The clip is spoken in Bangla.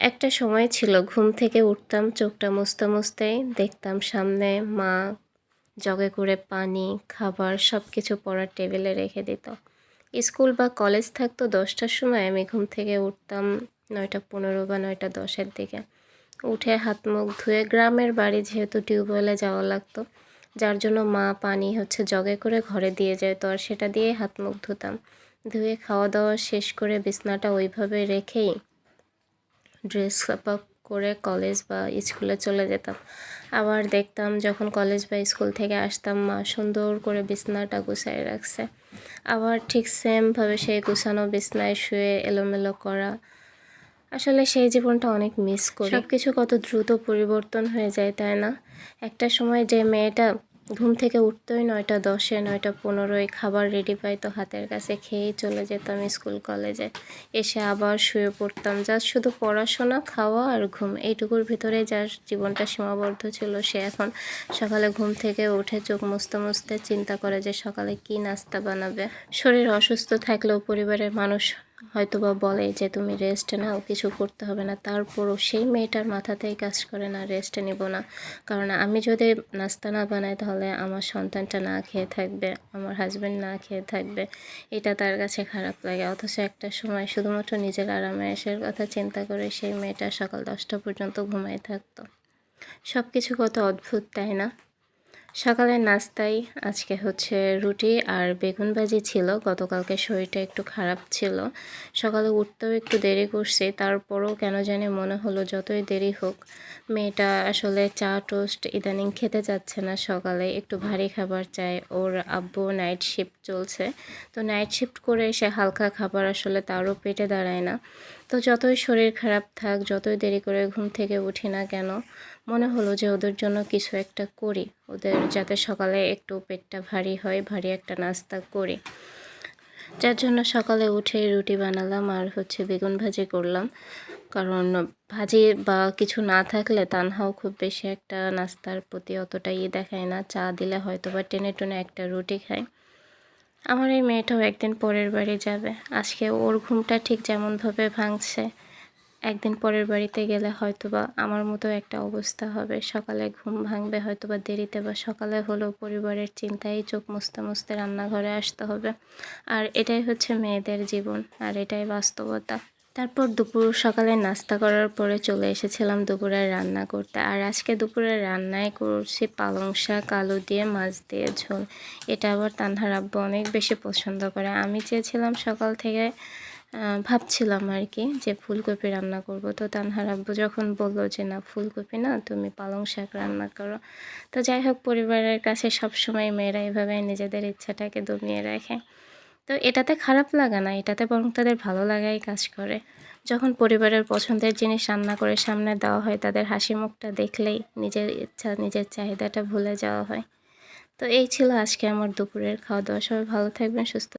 একটা সময় ছিল ঘুম থেকে উঠতাম, চোখটা মুছতে মুছতেই দেখতাম সামনে মা জগে করে পানি, খাবার সব কিছু পড়ার টেবিলে রেখে দিত। স্কুল বা কলেজ থাকতো দশটার সময়, আমি ঘুম থেকে উঠতাম নয়টা পনেরো বা নয়টা দশের দিকে। উঠে হাত মুখ ধুয়ে গ্রামের বাড়ি যেহেতু টিউবওয়েলে যাওয়া লাগতো, যার জন্য মা পানি হচ্ছে জগে করে ঘরে দিয়ে যায় তো আর সেটা দিয়ে হাত মুখ ধুতাম। ধুয়ে খাওয়া দাওয়া শেষ করে বিছনাটা ওইভাবে রেখেই ড্রেস আপ করে কলেজ বা স্কুলে চলে যেতাম। আবার দেখতাম যখন কলেজ বা স্কুল থেকে আসতাম, মা সুন্দর করে বিছনাটা গুছাই রাখছে। আবার ঠিক সেমভাবে সেই গুছানো বিছনায় শুয়ে এলোমেলো করা। আসলে সেই জীবনটা অনেক মিস করি। সব কিছু কত দ্রুত পরিবর্তন হয়ে যায়, তাই না? একটা সময় যে মেয়েটা ঘুম থেকে উঠতোই নয়টা দশে, নয়টা পনেরোয় খাবার রেডি পাইতো হাতের কাছে খেয়েই চলে যেতাম স্কুল কলেজে এসে আবার শুয়ে পড়তাম যা শুধু পড়াশোনা, খাওয়া আর ঘুম। এইটুকুর ভিতরে যার জীবনটা সীমাবদ্ধ ছিল, সে এখন সকালে ঘুম থেকে উঠে চোখ মুছতে মুছতে চিন্তা করে যে সকালে কি নাস্তা বানাবে। শরীর অসুস্থ থাকলেও পরিবারের মানুষ হয়তোবা বলে যে, তুমি রেস্ট নাও, কিছু করতে হবে না। তারপরও সেই মেয়েটার মাথাতেই কাজ করে না রেস্ট নিব না। কারণ আমি যদি নাস্তা না বানাই, তাহলে আমার সন্তানটা না খেয়ে থাকবে, আমার হাজব্যান্ড না খেয়ে থাকবে। এটা তার কাছে খারাপ লাগে। অথচ একটা সময় শুধুমাত্র নিজের আরামে এসের কথা চিন্তা করে সেই মেয়েটা সকাল দশটা পর্যন্ত ঘুমাই থাকতো। সব কিছু কত অদ্ভুত, তাই না? সকালের নাস্তায় আজকে হচ্ছে রুটি আর বেগুন ভাজি ছিল। গতকালকে শরীরটা একটু খারাপ ছিল। সকালে উঠতেও একটু দেরি করছে, তারপরও কেন জানি মনে হলো যতই দেরি হোক, মেয়েটা আসলে চা টোস্ট ইদানিং খেতে চাচ্ছে না। সকালে একটু ভারী খাবার চায় ওর আব্বু নাইট শিফট চলছে। তো নাইট শিফট করে এসে হালকা খাবার আসলে তারও পেটে দাঁড়ায় না। তো যতই শরীর খারাপ থাক, যতই দেরি করে ঘুম থেকে উঠি না কেন, মনে হলো যে ওদের জন্য কিছু একটা করি। ওদের যাতে সকালে একটু পেটটা ভারী হয়, ভারী একটা নাস্তা করি। যার জন্য সকালে উঠে রুটি বানালাম আর হচ্ছে বেগুন ভাজি করলাম। কারণ ভাজি বা কিছু না থাকলে তানহাও খুব বেশি একটা নাস্তার প্রতি অতটা অতটাই দেখায় না। চা দিলে হয়তো বা টেনে টুনে একটা রুটি খায়। আমার এই মেয়েটাও একদিন পরের বাড়ি যাবে। আজকে ওর ঘুমটা ঠিক যেমনভাবে ভাঙছে, একদিন পরের বাড়িতে গেলে হয়তোবা আমার মতো একটা অবস্থা হবে। সকালে ঘুম ভাঙবে, হয়তোবা দেরিতে বা সকালে হলেও পরিবারের চিন্তায় চোখ মুছতে মুছতে রান্নাঘরে আসতে হবে। আর এটাই হচ্ছে মেয়েদের জীবন, আর এটাই বাস্তবতা। তারপর দুপুর সকালে নাস্তা করার পরে চলে এসেছিলাম দুপুরে রান্না করতে। আর আজকে দুপুরে রান্নায় করছি পালং শাক, আলু দিয়ে, মাছ দিয়ে ঝোল। এটা আবার তানহার আব্বু অনেক বেশি পছন্দ করে। আমি চেয়েছিলাম সকাল থেকে ভাবছিলাম আর কি যে ফুলকপি রান্না করব। তো তানহার আব্বু যখন বলল যে, না, ফুলকপি না, তুমি পালং শাক রান্না করো। তো যাই হোক, পরিবারের কাছে সবসময় মেয়েরা এভাবে নিজেদের ইচ্ছাটাকে দমিয়ে রাখে। তো এটাতে খারাপ লাগা না, এটাতে বরং তাদের ভালো লাগাই কাজ করে। যখন পরিবারের পছন্দের জিনিস রান্না করে সামনে দেওয়া হয়, তাদের হাসি মুখটা দেখলেই নিজের ইচ্ছা, নিজের চাহিদাটা ভুলে যাওয়া হয়। তো এই ছিল আজকে আমার দুপুরের খাওয়া দাওয়া সবাই ভালো থাকবেন, সুস্থ